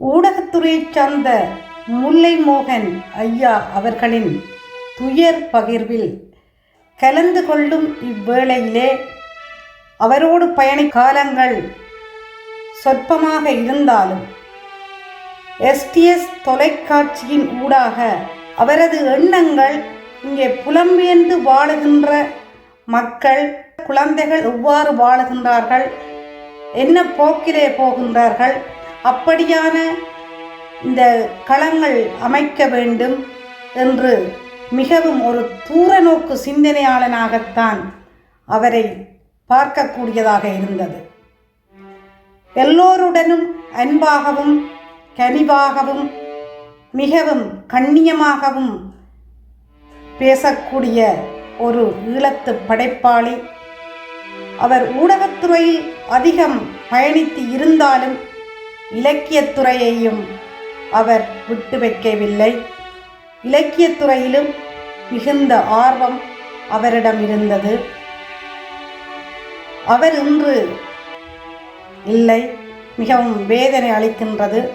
ஊடகத்துறையைச் சார்ந்த முல்லை மோகன் ஐயா அவர்களின் துயர் பகிர்வில் கலந்து கொள்ளும் இவ்வேளையிலே அவரோடு பயணி காலங்கள் சொற்பமாக இருந்தாலும் எஸ்டிஎஸ் தொலைக்காட்சியின் ஊடாக அவரது எண்ணங்கள் இங்கே புலம்பெயர்ந்து வாழுகின்ற மக்கள் குழந்தைகள் எவ்வாறு வாழுகின்றார்கள் என்ன போக்கிலே போகின்றார்கள் அப்படியான இந்த களங்கள் அமைக்க வேண்டும் என்று மிகவும் ஒரு தூர நோக்கு சிந்தனையாளனாகத்தான் அவரை பார்க்கக்கூடியதாக இருந்தது. எல்லோருடனும் அன்பாகவும் கனிவாகவும் மிகவும் கண்ணியமாகவும் பேசக்கூடிய ஒரு ஈழத்து படைப்பாளி. அவர் ஊடகத்துறையில் அதிகம் பயணித்து இருந்தாலும் இலக்கியத்துறையையும் அவர் விட்டு வைக்கவில்லை. இலக்கியத்துறையிலும் மிகுந்த ஆர்வம் அவரிடம் இருந்தது. அவர் இன்று இல்லை மிகவும் வேதனை அளிக்கின்றது.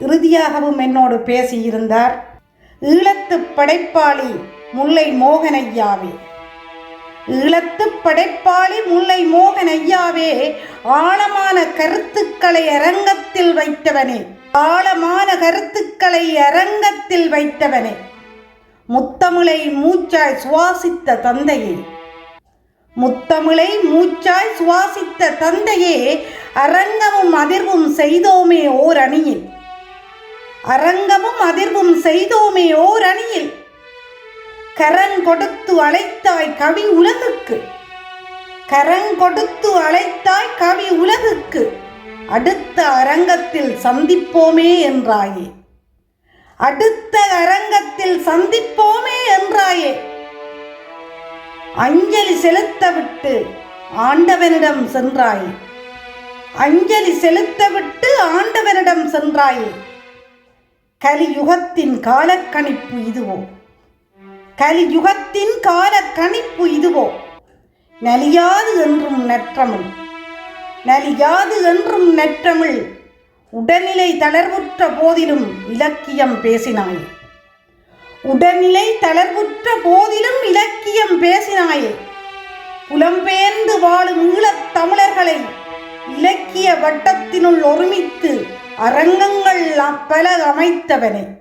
இறுதியாகவும் என்னோடு பேசியிருந்தார் ஈழத்து படைப்பாளி முல்லை மோகனையாவே இழத்து படைப்பாளி முல்லை மோகன் ஐயாவே ஆழமான கருத்துக்களை அரங்கத்தில் வைத்தவனே. ஆழமான கருத்துக்களை அரங்கத்தில் வைத்தவனே. முத்தமிழை மூச்சாய் சுவாசித்த தந்தையே. முத்தமிழை மூச்சாய் சுவாசித்த தந்தையே அரங்கமும் அதிர்வும் செய்தோமே ஓர் அணியில். அரங்கமும் அதிர்வும் செய்தோமே ஓர் அணியில். கரன் கொடுத்து அழைத்தாய் கவி உலகுக்கு. கரன் கொடுத்து அழைத்தாய் கவி உலகுக்கு. அடுத்த அரங்கத்தில் சந்திப்போமே என்றாயே. அடுத்த அரங்கத்தில் சந்திப்போமே என்றாயே. அஞ்சலி செலுத்த விட்டு ஆண்டவனிடம் சென்றாயே. அஞ்சலி செலுத்தவிட்டு ஆண்டவனிடம் சென்றாயே. கலியுகத்தின் காலக்கணிப்பு இதுவோ. கலியுகத்தின் கால கணிப்பு இதுவோ? நலியாது என்றும் நற்றமிழ். நலியாது என்றும் நற்றமிழ். உடல்நிலை தளர்வுற்ற போதிலும் இலக்கியம் பேசினாயே. உடல்நிலை தளர்வுற்ற போதிலும் இலக்கியம் பேசினாயே. புலம்பெயர்ந்து வாழும் ஈழத் தமிழர்களை இலக்கிய வட்டத்தினுள் ஒருமித்து அரங்கங்கள் பல அமைத்தவனே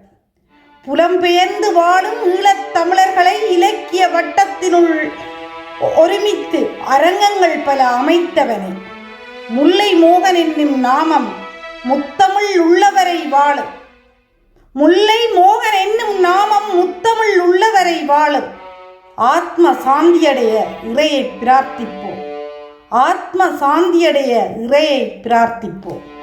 புலம்பெயர்ந்து வாழும் ஈழத் தமிழர்களை இலக்கிய வட்டத்தினுள் ஒருமித்து அரங்கங்கள் பல அமைத்தவனே. முல்லை மோகன் என்னும் நாமம் முத்தமிழ் உள்ளவரை வாழும். முல்லை மோகன் என்னும் நாமம் முத்தமிழ் உள்ளவரை வாழும். ஆத்ம சாந்தியடைய இறையை பிரார்த்திப்போம். ஆத்ம சாந்தியடைய இறையை பிரார்த்திப்போம்.